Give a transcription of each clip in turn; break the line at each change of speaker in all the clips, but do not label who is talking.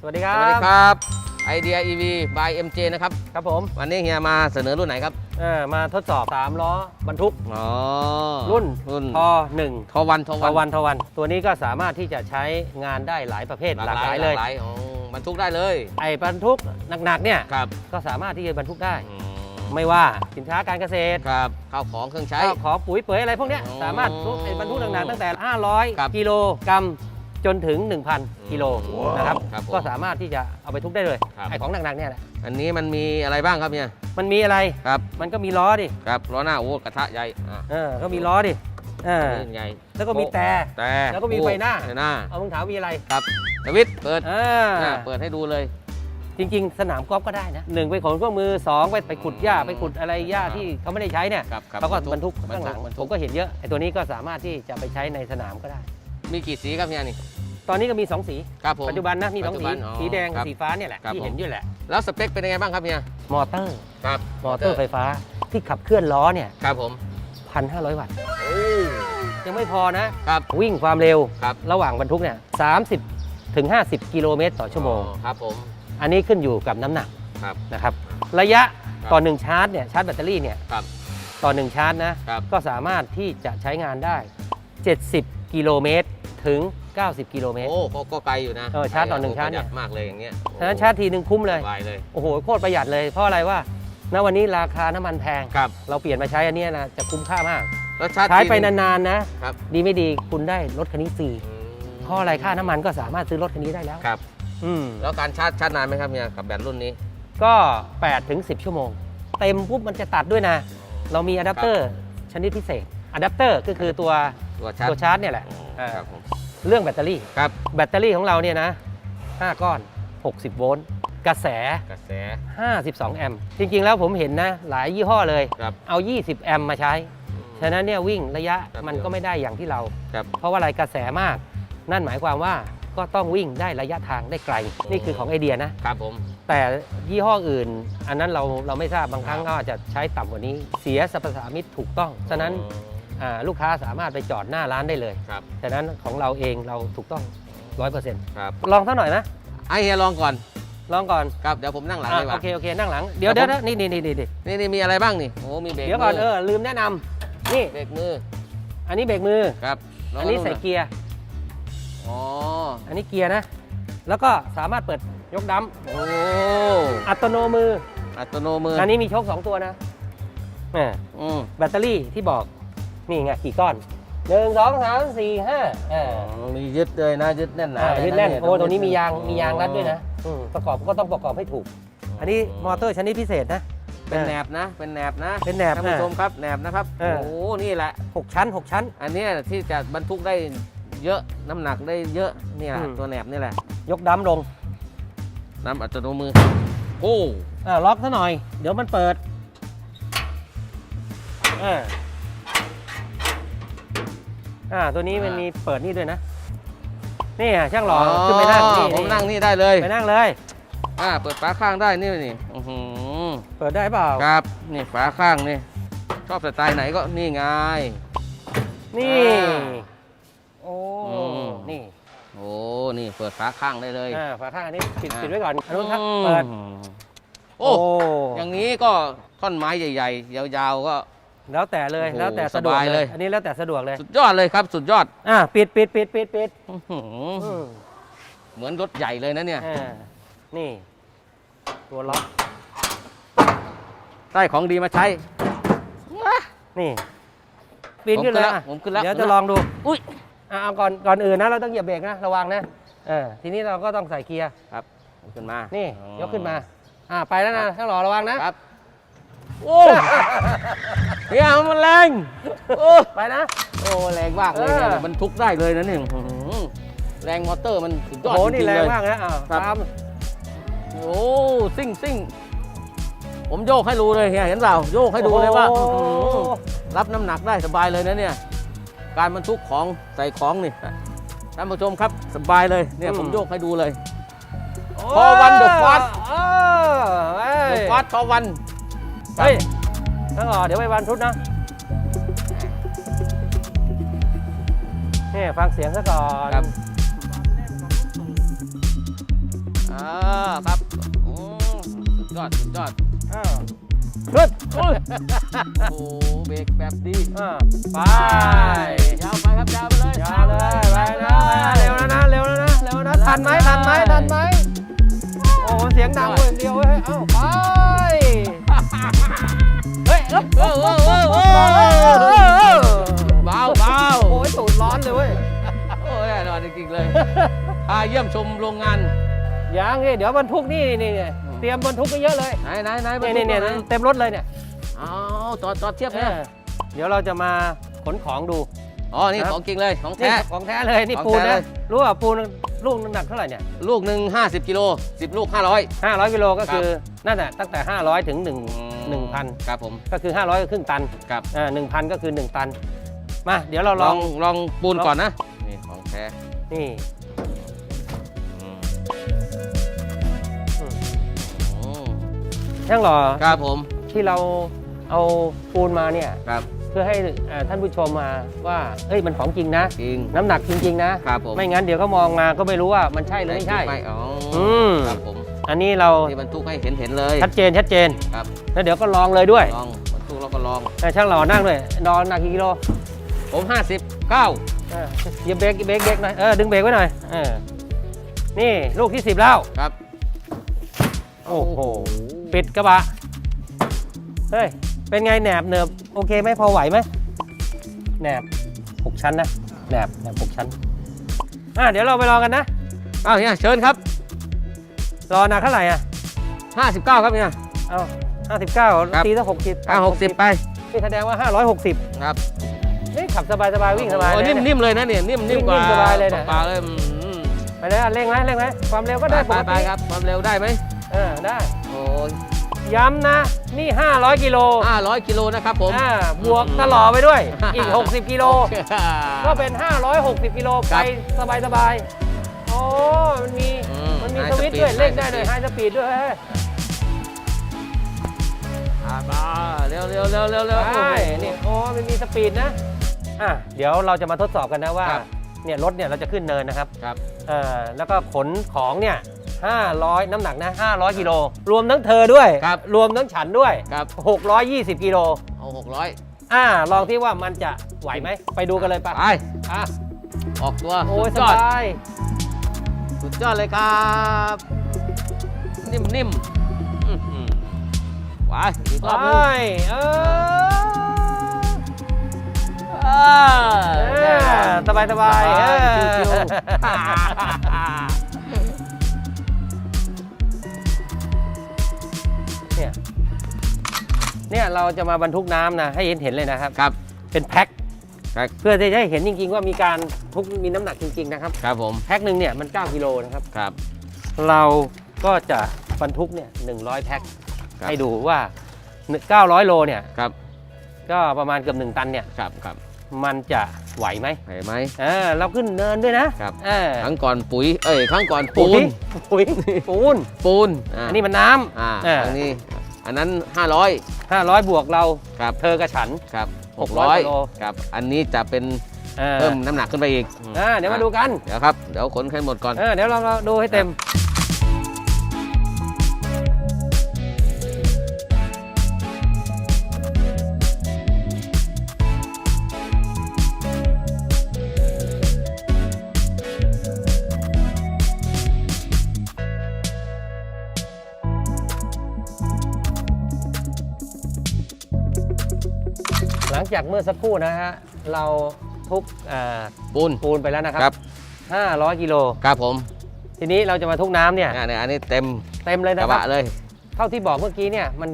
สวัสดีครั
ส
บ
วัสดีครับไอเดีย EV by MJ นะครับ
ครับผม
วันนี้เฮียมาเสนอรุ่นไหนครับ
เออมาทดสอบ 3 ล้อบรรทุก
อ๋อ
รุ่น
รุ่น
ทอหนึ่ง
ทอวันทอ
ท
วั
อนวันทอวัน ตัวนี้ก็สามารถที่จะใช้งานได้หลายประเภทหลากหลายเลย
หลายของบรรทุกได้เลย
ไอ้บรรทุกหนักๆเนี่ย
ครับ
ก็สามารถที่จะบรรทุกได้
อืม
ไม่ว่าสินค้าการเกษตร
ครับข้าวของเครื่องใช้
ข้าวของปุ๋ยเป๋ยอะไรพวกเนี้ย
อ๋อ
สามารถทุกไอ้บรรทุกหนักๆตั้งแต่
ครับ
500 กิโลกรัม จนถึง 1,000กิโล
ว้าว
นะครับ
ครับผม
ก็สามารถที่จะเอาไปทุกได้เลย
ครับ
ไอ้ของหนักๆเนี่ยแหละ
อันนี้มันมีอะไรบ้างครับเนี่ย
มันมีอะไร
ครับ
มันก็มีล้อดิ
ครับล้อหน้าโอ้กระทะใหญ่อะ
เออก็มีล้อดิเออ
นี่ใหญ่
แล้วก็มีแต่
แต่
แล้วก็มีไฟหน้า
ไฟหน้า
เอามึงถามมีอะไร
ครับสวิตช์เปิด
อ่า
อะเปิดให้ดูเลย
จริง ๆ สนามกอล์ฟก็ได้นะหนึ่งไปขนเครื่องมือสองไปไปขุดหญ้าไปขุดอะไรหญ้าที่เขาไม่ได้ใช้เนี่ย
ครับครับ
เขาก็บรรทุก
บรร
ข้างหลัง
บรร
ผ
ทุ
ม
ก
ก็เห็นเยอะไอ้ตัวนี้ก็สามารถที่จะไปใช้ในสนามก็ได้
มีกี่สีครับเฮียนี่
ตอนนี้ก็มี 2 สี
ครับผม
ปัจจุบันนะมีสอง
ปัจจุ
สี
บันอ๋อ
สีแดง
ครั
กับบสีฟ้าเนี่ยแหละ
ครับ
ที่
ผม
เห็นอยู่แหละ
แล้วสเปคเป็นยังไงบ้างครับเฮีย
มอเตอร์
ครับ
มอเตอร์ไฟฟ้าที่ขับเคลื่อนล้อเนี่ย
ครับผม
1,500 วัตต์ ยังไม่พอนะ
ครับ
วิ่งความเร็ว
ครับ
ระหว่างบรรทุกเนี่ย30 ถึง 50 กิโลเมตรต่อชั่วโมง
อ๋อครับผม
อันนี้ขึ้นอยู่กับน้ำหนัก
ครับ
นะครับ ระยะ
ครับ
ต่อหนึ่งชาร์จเนี่ยชาร์จแบตเตอรี่เนี่ย
ครับ
ต่อหนึ่งชาร์จนะ
ครับ
ก็สามารถที่จะใช้งานได้ 70 กิโลเมตร ถึง 90 กิโลเมตร
โอ้ก็ก็ไกลอยู่นะ
เออชาร์จต่อหนึ่ง
โชา
ร์จเนี่ย
ประหยัดมากเลยอย่างเงี้ย
ฉะนั้นชาร์จทีหนึ่งคุ้มเลย
สบายเลย
โอ้โห โคตรประหยัดเลย เพราะอะไรว่า ณ วันนี้ราคาน้ำมันแพง
ครับ
เราเปลี่ยนมาใช้อันเนี้ยนะ จะคุ้มค่ามาก
แล้วชาร์จ
ใช้ไป
ที
นานๆนะ
ครับ
ดีไม่ดีคุณได้รถคันนี้ฟรี
อืม
เพราะอะไรค่าน้ำมันก็สามารถซื้อรถคันนี้ได้แล้ว
ครับ
อืม
แล้วการชาร์จชาร์จนานไหมครับเนี่ยกับแบตรุ่นนี้
ก็8ถึง10 ชั่วโมง เต็มปุ๊บมันจะตัดด้วยนะ เรามีอะแดปเตอร์ชนิดพิเศษอะแดปเตอร์ก็คือตัว
ตัวชาร์จ
ตัวชาร์จเนี่ยแหละ
อ๋อ
อ่า
ครับผม
เรื่องแบตเตอรี่
ครับ
แบตเตอรี่ของเราเนี่ยนะ 5 ก้อน 60 โวลต์ กระแส
กระแส
52 แอมป์ จริง ๆ แล้วผมเห็นนะ หลายยี่ห้อเลย
ครับ
เอา 20 แอมป์มาใช้ ฉะนั้นเนี่ยวิ่งระยะ
ครับ
มันก็ไม่ได้อย่างที่เรา
ครับ
เพราะว่าอะไรกระแสมาก นั่นหมายความว่าก็ต้องวิ่งได้ระยะทางได้ไกล นี่คือของไอเดียนะ
ครับผม
แต่ยี่ห้ออื่น อันนั้นเราเราไม่ทราบ บางครั้งก็อาจจะใช้ต่ำกว่านี้ เสียสรรพสามิตถูกต้อง ฉะนั้นอ่า ลูกค้าสามารถไปจอดหน้าร้านได้เลย
ครับ
ฉะนั้นของเราเองเราถูกต้อง100%
ครับ
ลองสักหน่อยนะ
ไอเฮียลองก่อน
ลองก่อน
ครับเดี๋ยวผมนั่งหลัง
อะ
ดีก
โอ
ว่า
เคโอเคนั่งหลังเดี๋ยว
ครั
เดี๋ย
บ
ว
ผม
นี่นี่นี่นี่นี่
นี่นี่มีอะไรบ้างนี่โอ้มีเบรก
เดี๋ยวก่อน
มื
เออลืมแนะนำนี่
เบรกมือ
อันนี้เบรกมือ
ครับแล้ว
อั
ก็
นนี้
นู่
ใส่
นะ
เกียร์
อ๋อ
อันนี้เกียร์นะ แล้วก็สามารถเปิดยกดัม
โอ้
อัตโนมือ
อัตโนมือ
อันนี้มีโชคสองตัวนะแหม
อืม
แบตเตอรี่ที่บอก นี่ไงกี่ก้อนหนึ่งสองสามสี่ห้าอ่า
อ๋อมียึดเลยนะยึดแน่นหนา
อ่า
เลย
ยึดแน่น
เย
โอ้ตรงนี้มียาง
อ๋อ
มียางรัดด้วยนะอืมประกอบก็ต้องประกอบให้ถูก อันนี้มอเตอร์ชนิดพิเศษนะ
เป็นแหนบนะ เป็นแหนบนะ
เป็นแหนบ
ท่านผู้ชมครับแหนบนะครับ
เออ
โอ้นี่แหละ
หกชั้นหกชั้น
อันเนี้ยที่จะบรรทุกได้เยอะน้ำหนักได้เยอะนี่แหละ
อืม
ตัวแหนบนี่แหละ
ยกดัมลง
น้ำอัตโนมือโอ้
อ่าล็อกซะหน่อย เดี๋ยวมันเปิดอ่า อ่าตัวนี้มันมีเปิดนี่ด้วยนะ นี่อะช่างหล่อขึ้นไปนั่งนี่
ผมนั่งนี่ได้เลย
ไปนั่งเลย
อ่าเปิดฝาข้างได้นี่นี่อื้อหือ
เปิดได้เปล่า
ครับนี่ฝาข้างนี่ชอบสไตล์ไหนก็นี่ไง
นี่
อ่า
โอ้
อืม
นี่
โอ้นี่เปิดฝาข้างได้เลย
อ่าฝาข้างอันนี้ปิด
อ่า
ปิดไว้ก่อนอันนู้นครับ
อืม
เปิด
โอ้อย่างนี้ก็ท่อนไม้ใหญ่ ๆ ยาวๆก็
แล้วแต่เลย
โอ้โห
แล้วแต่สะดวก
สบาย
เล
เลยย
อันนี้แล้วแต่สะดวกเลย
สุดยอดเลยครับ สุดยอด
อ่าปิดปิดปิดปิดปิด
อื้อหือ
อืม
เหมือนรถใหญ่เลยนะเนี่ย
อ่านี่ ตัวล็อก
ได้ของดีมาใช้
นี่ปีนขึ้นเลย
ผมขึ้นแล้ว
อะ
ผมขึ้นแล้ว
เดี๋ยวจะลองดู
อุ้ย
อะเอาก่อนก่อนอื่นนะเราต้องเหยียบเบรกนะระวังนะเออทีนี้เราก็ต้องใส่เกียร์
ครับขึ้นมา
นี่
นี่
ยกขึ้นมา อ่าไปแล้วนะช่างหล่อระวังนะครับ
โอ้เฮียมันแรงโอ้
ไปนะ
โอ้แรงมากเลย
เออ
เนี่ยมันทุกได้เลยนะเนี่ยอื้อหือแรงมอเตอร์มันสุดย
โอ้
อด
โห
จ
นี่
ริง
แร
ๆ
ง
เลย
มากนะอ่า
ครับ
ตาม
โอ้ซิ่งซิ่งผมโยกให้ดูเลยเฮียเห็นเปล่าโยกให้ดูเลยว่า
โอ้โห
อื้อหือรับน้ำหนักได้สบายเลยนะเนี่ย การบรรทุกของใส่ของนี่ท่านผู้ชมครับสบายเลยเนี่ยผมโยกให้ดูเลย พอวันเดอะฟาส
เออเฮ้ย
ฟาสทอวัน
เฮ้ยช่างหล่อเดี๋ยวไปวันทุดนะนี่ฟังเสียงซะก่อน
ครับอ่อ่าครับโอ้สุดยอดสุดยอด
อ้าวขึ้น
โอ้โหเบรกแบบดี
อ่าไป
ยาวไปครับยาวไปเลย
ยาวเลยไปนะเร็วแล้วนะเร็วแล้วนะเร็วแล้วนะทันไหมทันไหมทันไหมโอ้เสียงดังเว้ยอย่างเดียวเว้ยเอ้าไป เฮ้ยเอ้า
เออเออเออเออเบาเบา
โอ้ยตูดร้อนเลยเว้ย
โอ้ยแน่นอนจริงๆเลยพาเยี่ยมชมโรงงาน
ยังนี่เดี๋ยวบรรทุกนี่นี่เตรียมบรรทุกไปเยอะเลย
ไหนไหนไหน
นี่นี่นี่เต็มรถเลยเนี่ย
เอาจอดจอดเทียบ
เนี่
ย
เดี๋ยวเราจะมาขนของดู
อ๋อ นี่ของจริงเลย ของแท้
ของแท้เลย นี่ปูนนะ รู้ว่าปูนลูกน้ำหนักเท่าไหร่เนี่ย
ลูกหนึ่ง50 กิโล 10 ลูก 500
500 กิโลก็คือ นั่นแหละตั้งแต่ 500 ถึง1 1,000
ครับผม
ก็คือ 500ก็ครึ่งตัน
ครับ
อ่า1,000ก็คือ 1 ตัน มา เดี๋ยวเรา
ล
ล
อ
องง
ลองปูน
ลอง
ก่อนนะนี่ของแท้
นี่
อืม
อืม
โอ้
ช่างหล่อ
ครับผม
ที่เราเอาปูนมาเนี่ย
ครับ
เพื่อให้อ่าท่านผู้ชมมาว่าเฮ้ยมันของจริงนะ
จริง
น้ำหนักจริง ๆ นะ
ครับผม
ไม่งั้นเดี๋ยวก็มองมาก็ไม่รู้ว่ามันใช่หรือไม่ใช่
ไม่อ๋ออ
ม
ครับผม
อันนี้เรา
นี่บรรทุกให้เห็นเห็นเลย
ชัดเจนชัดเจน
ครับ
แล้วเดี๋ยวก็ลองเลยด้วย
ลองบรรทุกแล้วก็ลอง
อ่าช่างหล่อนั่งด้วยดอนหนักกี่กิโล
ผม59
เออเหยียบเบรกเบรกเบรกหน่อยเออดึงเบรกไว้หน่อยเออนี่ลูกที่ 10 แล้ว
ครับ
โอ้โห ปิดกระบะ เฮ้ย เป็นไงแหนบเนิบโอเคไหมพอไหวไหมแหนบหกชั้นนะ แหนบแหนบหกชั้น อะเดี๋ยวเราไปลองกันนะ
อ้าวเนี่ยเชิญครับ
รอหนักเท่าไหร่อะ
59ครับเนี่ย
เอาห้าสิบเก้า
ครับ
ตีสักหกสิบ
อ่า60ไป
นี่แสดงว่าห้าร้อยหกสิบ
ครับ
นี่ขับสบายสบายๆวิ่งสบาย
โอ้
เลย
นิ่ม
เนี่ย
นิ่มเลยนะเนี่ยนิ่มนิ่ม
วิ่ง
กว่า
สบายเลยนะ
ปลาเลยอืม
ไปเลยอะเร่งไหมเร่งไหมความเร็วก็ได้
ไป
ปก
ไป
ติ
ครับความเร็วได้ไหม
เออได้
โอ้ย
ย้ำนะนี่ 500 กิโล
500 กิโลนะครับผม
อ่าบวกตลอไปด้วย อีก 60 กิโล ก็เป็น 560 กิโล
ค
ไป
รับ
สบายสบายๆโอ้มันมี
อื ม
มันมี
high
สวิตช์
speed
ด้วยเร่งได้
high
ด้วย
speed
ไฮสปีดด้วยเฮ้ย
อ่ามาเร็วเร็วเร็วเร็วเร็ว
ใช่นี่โอ้มันมีสปีดนะอะเดี๋ยวเราจะมาทดสอบกันนะว่า
ครับ
เนี่ยรถเนี่ยเราจะขึ้นเนินนะครับ
ครับ
เอ่อแล้วก็ขนของเนี่ย500 น้ำหนักนะ 500 กิโล รวมทั้งเธอด้วย
ครับ
รวมทั้งฉันด้วย
ครับ
620 กิโล
เอาหกร้อย
อ่า ลองที่ว่ามันจะไหวไหม ไปดูกันเลยปะ
ไป
อะ
ออกตัว
โอ้ย
สุ
ส
ดยอด
บาย
สุดยอดเลยครับ นิ่มนิ่มอื้อหือไปอีกรอบหนึง
ไปเออ
อ่า
สบายสบายๆเออ
ชิว
เนี่ย เนี่ยเราจะมาบรรทุกน้ำนะ ให้เห็นเห็นเลยนะครับ
ครับ
เป็นแพ็ค
แพ็ค
เพื่อที่จะให้เห็นจริง ๆ ว่ามีการทุกมีน้ำหนักจริง ๆ นะครับ
ครับผม
แพ็คหนึ่งเนี่ยมัน 9กิโลนะครับ
ครับ
เราก็จะบรรทุกเนี่ย100 แพ็ค
ครับ
ให้ดูว่า 900 โลเนี่ย
ครับ
ก็ประมาณเกือบ 1 ตันเนี่ย
ครับครับ
มันจะไหวไหม
เห็นไหม
เออเราขึ้นเนินด้วยนะครับ เออ
ครั้งก่อนปุ๋ย เอ้ยครั้งก่อนปูน
ปุ๋ยปูน
ปูนอ่า
อันนี้มันน้
อ่าำ
เออ
ครั้งนี้ อันนั้น 500
500 บวกเรา
ครับ
เธอกับฉัน
ครับ
หกร้อยกิโล
600ครับอันนี้จะเป็น
เออ
เพิ่มน้ำหนักขึ้นไปอีก
อ่าเดี๋ยวมาดูกัน
เดี๋ยวครับ เดี๋ยวขนให้หมดก่อน
เออเดี๋ยวเราเราดูให้เต็ม จากเมื่อสักครู่นะฮะ เราทุกอ่า
ปูน
ปูนไปแล้วนะค
ครั
รับ 500กิโล
ครับผม
ทีนี้เราจะมาทุกน้ำเนี่ย
อ่าเนี่ยอันนี้เต็ม
เต็มเลย
ก
นะ
ระ
ครับ
บะเลย
เท่าที่บอกเมื่อกี้เนี่ยมัน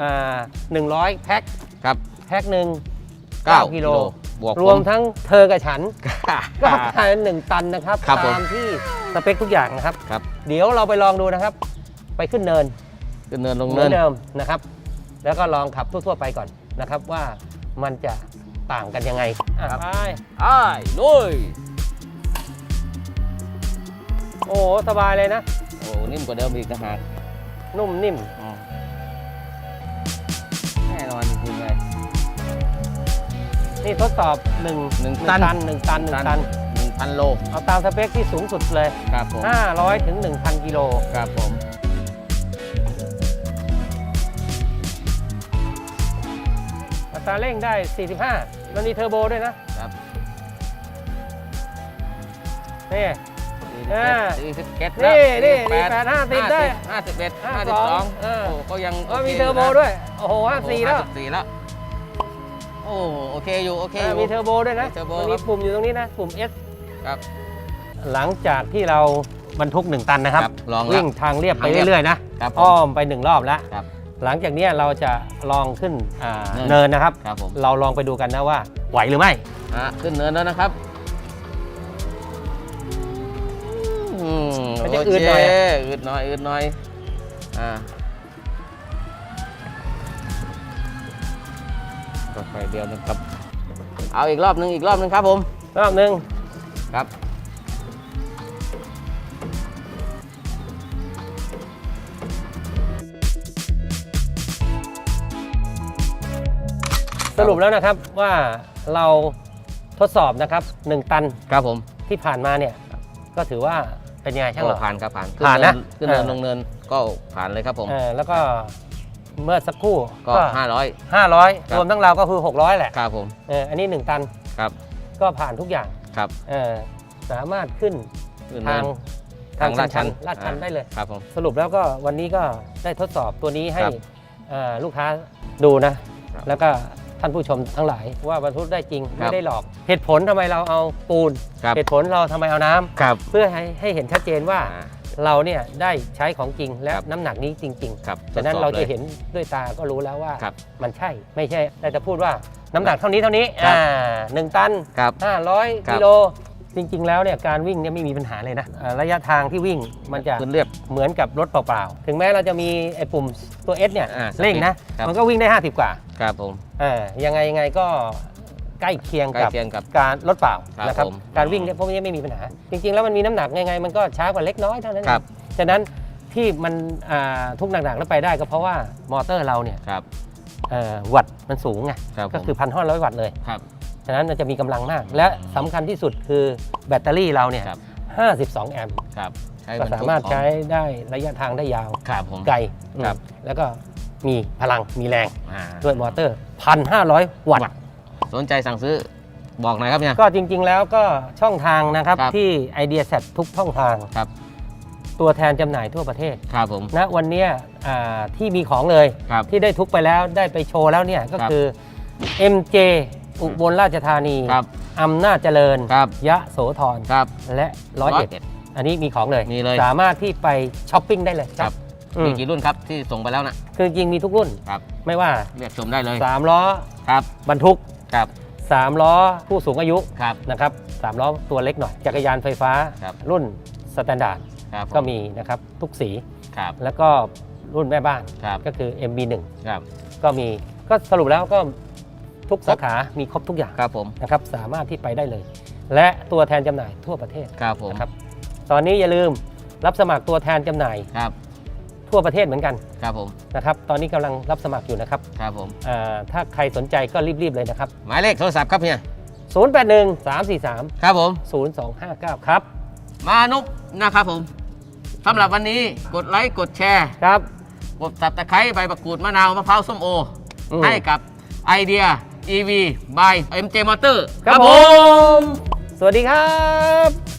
อ่า100 แพ็ค
ครับ
แพ็คหนึ่ง
เก้า
9กิโล
บวก
รวมทั้งเธอกับฉันก็
ก็
กลายเป็นหนึ่งตันนะครับ
ครับผม
ตามที่สเปคทุกอย่างนะครับ
ครับ
เดี๋ยวเราไปลองดูนะครับ ไปขึ้นเนิน
ขึ้นเนินลง
เหมื
เนิ
อนน เดิมนะครับ แล้วก็ลองขับทั่วๆไปก่อนนะครับว่า มันจะต่างกันยังไงอะ
ครับ
ไป
อ้ายลุย
โอ้โหสบายเลยนะ
โอ้นิ่มกว่าเดิมอีกนะฮะ
นุ่มนิ่ม
แน่นอนจริงๆเลย
นี่ทดสอบ1
หนึ่ง
ตั
ตั
น
น
1ตัน1ตัน
หนึ่งพัพันโล
เอาตามสเปคที่สูงสุดเลย
ครับผม
500ถึง1,000กิโล
ครับผมา
เร่งได้ 45 มันมีเทอร์โบด้วยนะ
ครับ
นี่ อ่า
สี่สิบเจ็ด
นี่นี่
แปด
นี่แปดห้าสิบได้
ห้าสิบเอ็ด
ห้า
ห้า
ส
สิ
อบง
สอง
เออ
โอ้ก็ยัง
เออมี
โค
เทอร์โบ
นะ
ด้วย โอ้โห
โอ้
54แล้ว
54แล้ว โอ้โอเคอยู่โอเค
เอ
อ
อยู่ มีเทอร์โบด้วยนะ
มีเทอร์โบ
มัน
ครั
มี
บ
ปุ่มอยู่ตรงนี้นะ ปุ่ม S
ครับ
หลังจากที่เราบรรทุก 1 ตันนะครับ
ครับลองแล้ว
วิ่งทางเรียบไป
ทางเรียบ
เรื่อยๆนะ
ครับผม
อ้อมไปหนึ่งรอบแล้ว
ครับ
หลังจากเนี้ยเราจะลองขึ้นอ่า
เนิน
เนินนะครับ
ครับผม
เราลองไปดูกันนะว่า ไหวหรือไม่
อะขึ้นเนินแล้วนะครับอืม
มันจะอืดหน่อย
โเค
อะ
อืดหน่อยอืดหน่อยอ่าค่อยๆเดียวนะครับ เอาอีกรอบหนึ่งอีกรอบหนึ่งครับผม
รอบหนึ่ง
ครับ
รุปแล้วนะครับว่าเราทดสอบนะครับ 1 ตัน
ครับผม
ที่ผ่านมาเนี่ย ก็ถือว่าเป็นยังไงช่างเหรอ
ผ่านครับผ่าน
ผ่านนะ
ขึ้นเนิน
เออ
ลงเนินก็ผ่านเลยครับผม
เออแล้วก็เมื่อสักครู่
ก็ห้าร้อย
500
ครับ
รวมทั้งเราก็คือ 600 แหละ
ครับผม
เอออันนี้ 1 ตัน
ครับ
ก็ผ่านทุกอย่าง
ครับ
เออสามารถขึ้น
ขึ้น
ทา
เนิ
ง
น
ทาง
ทางลาดชัน
ลาดชัน
อ่า
ได้เลย
ครับผม
สรุปแล้วก็วันนี้ก็ได้ทดสอบตัวนี้ให้
ครับ
เอ่อลูกค้าดูนะ
ครับ
แล้วก็ ท่านผู้ชมทั้งหลายว่าบรรทุกได้จริง
ครั
ไม่
บ
ได้หลอกเหตุผลทำไมเราเอาปูน
ครับ
เหตุผลเราทำไมเอาน้ำ
ครับ
เพื่อให้ให้เห็นชัดเจนว่า
อ่า
เราเนี่ยได้ใช้ของจริงและ
ครับ
น้ำหนักนี้จริง
ครับ
ๆฉะนั้น
ทดสอบ
เราจะ
ลย
เห็นด้วยตาก็รู้แล้วว่า
ครับ
มันใช่ไม่ใช่แต่จะพูดว่าน้ำหนักเท่านี้เท่านี้
ครับ
อ่าหนึ่งตัน
ครับ
500
ครับ
กิโล จริง ๆ แล้วเนี่ยการวิ่งเนี่ยไม่มีปัญหาเลยนะอ่าระยะทางที่วิ่งมันจะ
ขึ้นเรียบ
เหมือนกับรถเปล่าๆ ถึงแม้เราจะมีไอ้ปุ่มตัว S เนี่ย
อ่า
เร่งนะ
ครับ
มันก็วิ่งได้ 50 กว่า
ครับผม
เออยังไงยังไงก็ใกล้เคียง
ใกล้
กับ
เคียงกับ
การรถเปล่า
ครับ
นะครับ
ผม
การวิ่งเนี่ยพวกนี้ไม่มีปัญหา จริง ๆ แล้วมันมีน้ำหนักยังไงมันก็ช้ากว่าเล็กน้อยเท่านั้นเอง
ครับ
ฉะนั้นที่มันอ่าทุกหนักๆแล้วไปได้ก็เพราะว่ามอเตอร์เราเนี่ย
ครับ
เอ่อวัตต์มันสูงไง
ครับ
ก็
ผม
คือพันห้าร้อยวัตต์เลย
ครับ
ฉะนั้นมันจะมีกำลังมาก และสำคัญที่สุดคือแบตเตอรี่เราเนี่ย
ครับ
52 แอมป์
ครับใช้
ก็
บรร
สา
ทุก
มารถ
ของ
ใช้ได้ระยะทางได้ยาว
ครับผม
ไกล
ครับ
อืมแล้วก็มีพลังมีแรง
อ่า
ด้วยมอเตอร์ 1,500 วัตต์
สนใจสั่งซื้อบอกหน่อยครับเนี่ย
ก็จริงๆแล้วก็ช่องทางนะครับ
ครับ
ที่ไอเดียเซตทุกช่องทาง
ครับ
ตัวแทนจำหน่ายทั่วประเทศ
ครับผม
ณวันเนี้ยอ่าที่มีของเลย
ครับ
ที่ได้ทุกไปแล้วได้ไปโชว์แล้วเนี่ยก็
ครับ
คือ MJ อุบลราชธานี
ครับ
อำนาจเจริญ
ครับ
ยะโสธร
ครับ
และร้อยเอ็ด
เอ็ด
อันนี้มีของเลย
มีเลย
สามารถที่ไปช้อปปิ้งได้เลย
ครับ
อื
มี
ม
กี่รุ่นครับที่ส่งไปแล้วนะ
คือจริงมีทุกรุ่น
ครับ
ไม่ว่า
เรียกชมได้เลย
3ล้อ
ครับ
บรรทุก
ครับ
3ล้อผู้สูงอายุ
ครับ
นะครับสามล้อตัวเล็กหน่อย จักรยานไฟฟ้า
ครับ
รุ่นสแตนดาร์ด
ครับ
ก็มีนะครับทุกสี
ครับ
แล้วก็รุ่นแม่บ้าน
ครับ
ก็คือ MB1
ครับ
ก็มีก็สรุปแล้วก็ ทุกสาขา มีครบทุกอย่าง
ครับผม
นะครับสามารถที่ไปได้เลย และตัวแทนจำหน่ายทั่วประเทศ
ครับผม
นะครับตอนนี้อย่าลืมรับสมัครตัวแทนจำหน่าย
ครับ
ทั่วประเทศเหมือนกัน
ครับผม
นะครับตอนนี้กำลังรับสมัครอยู่นะครับ
ครับผม
อ่าถ้าใครสนใจก็รีบๆเลยนะครับ
หมายเลขโทรศัพท์ครับเนี่ย
081 343
ครับผม
0259 ครับ
มานุกนะครับผมสำหรับวันนี้กดไลค์กดแชร์
ครับ
กดสับตะไคร้ใบมะกรูดมะนาวมะพร้าวส้มโอ
อืม
ให้กับไอเดีย EV by MJ Motor
ครับผม สวัสดีครับ